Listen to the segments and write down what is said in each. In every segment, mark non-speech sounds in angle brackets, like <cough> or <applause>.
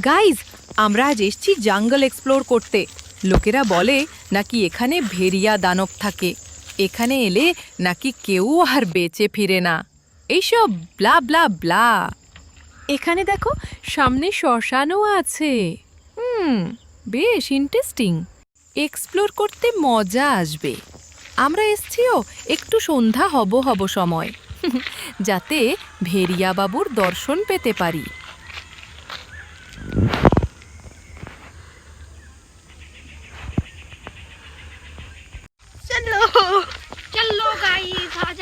Guys আমরা আজ এসছি জঙ্গল এক্সপ্লোর করতে। লোকেরা বলে নাকি এখানে ভেরিয়া দানব থাকে। এখানে এলে নাকি কেউ আর বেঁচে ফিরে না। এইসব ব্লা ব্লা ব্লা এখানে দেখো, সামনে শ্মশানও আছে। হুম, বেশ ইন্টারেস্টিং এক্সপ্লোর করতে মজা আসবে। আমরা এসছিও, একটু সন্ধ্যা হব হব সময়। <laughs> যাতে ভেরিয়া বাবুর দর্শন পেতে পারি।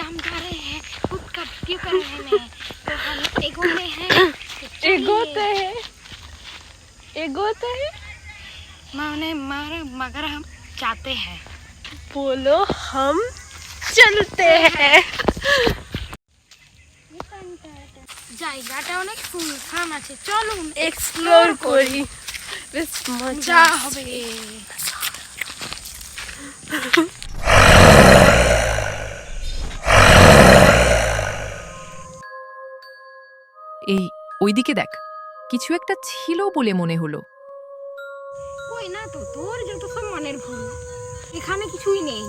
हम जा रहे हैं खुद का व्यू कर रहे हैं तो हम एगो में हैं एगोते हैं एगोते हैं माने मारे मगर हम जाते हैं बोलो हम चलते हैं জায়গাটা অনেক সুনসান আছে চলুন এক্সপ্লোর করি বেশ মজা যা হবে এই ওইদিকে দেখ। কিছু একটা ছিল বলে মনে হলো। কই না তো তোর যত সব মনের ভুল এখানে কিছুই নেই।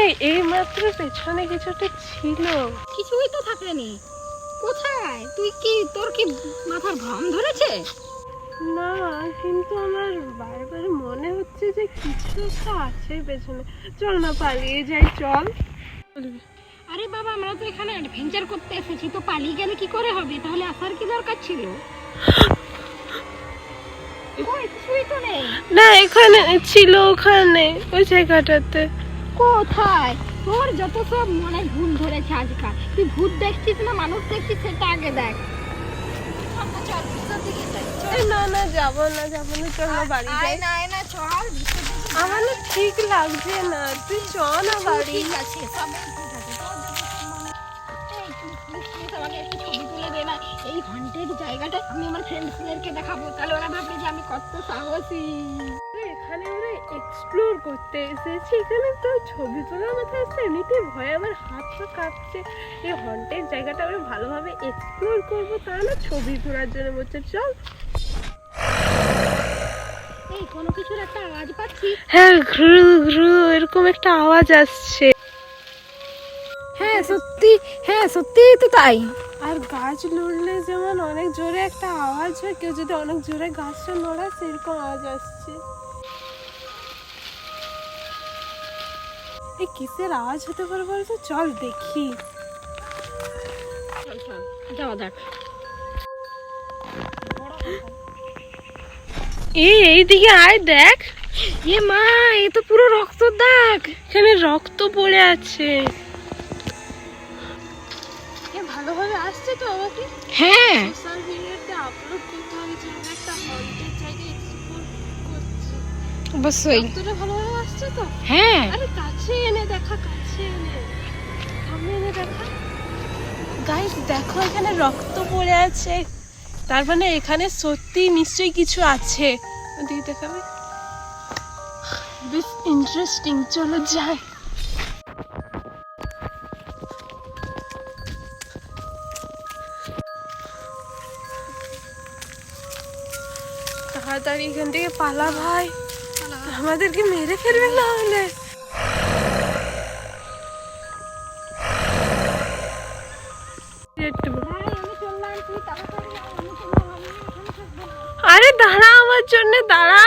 এই এই মাত্র পেছনে কিছু একটা ছিল। কিছুই তো থাকেনি। কোথায়? তুই কি তোর কি মাথার ভ্রম ধরেছে? না কিন্তু আমার বারবার মনে হচ্ছে যে কিছু একটা আছে পেছনে। চল না পালিয়ে যাই চল। আরে বাবা আমরা তো এখানে অ্যাডভেঞ্চার করতে এসেছি তো পালিয়ে গেলে কি করে হবে? তাহলে আসার কি দরকার ছিল? না এখানে ছিল ওখানে ওই জায়গাটাতে। কোথায়? তোর যত সব মনে ভুল ধরেছে আজকাল। তুই ভূত দেখছিস না মানুষ দেখছিস সেটা আগে দেখ আমরা চল ভিতর দিকে যাই এই না না যাব না যাব না চল না বাড়ি যাই। না চল আমার না ঠিক লাগছে না তুই চ না বাড়ি। ঠিক আছে সব ঠিক আছে তোর যদি এই, হন্টেড জায়গাটা আমি আমার ফ্রেন্ডসদেরকে দেখাবো তাহলে ওরা ভাববে যে আমি কত সাহসী। এখানে আমরা এক্সপ্লোর করতে এসেছি। এখানে তো ছবি তোলার কথা আছে এমনিতে ভয়ে আমার হাত পা কাঁপছে। এই হন্টের জায়গাটা আমরা ভালোভাবে এক্সপ্লোর করব তা না ছবি তোলার জন্য বলছে চল। এই কোনো কিছুর একটা আওয়াজ পাচ্ছি? হ্যাঁ ঘ্রু ঘ্রু এরকম একটা আওয়াজ আসছে। হ্যাঁ সত্যি হ্যাঁ সত্যি তো তাই। আর গাছ লড়লে যেমন অনেক জোরে একটা আওয়াজ হয় কেউ যদি অনেক জোরে গাছটা নড়ায় সেরকম আওয়াজ আসছে। এই কিসের আওয়াজ হতে পারে বলতো? চল দেখি। যাওয়া এই এইদিকে আয় দেখ। এ মা এ তো পুরো রক্ত দাগ। এখানে রক্ত পড়ে আছে। ভালোভাবে আসছে তো আমাকে? হ্যাঁ। সোশ্যাল মিডিয়াতে আপলোড করতে হবে যে আমরা একটা হন্টেড জায়গায় এক্সপ্লোর করছি। অবশ্যই। রক্তটা ভালোভাবে আসছে তো? হ্যাঁ। আরে কাছে রক্ত পড়ে আছে। তার মানে এখানে সত্যি নিশ্চয়ই কিছু আছে। ওদিকে দেখাবে। বেশ ইন্টারেস্টিং চলো যাই। তাড়াতাড়ি এখান থেকে পালা ভাই। আমাদেরকে মেরে ফেলবে না হলে। একটু দাঁড়া আমার জন্য দাঁড়া।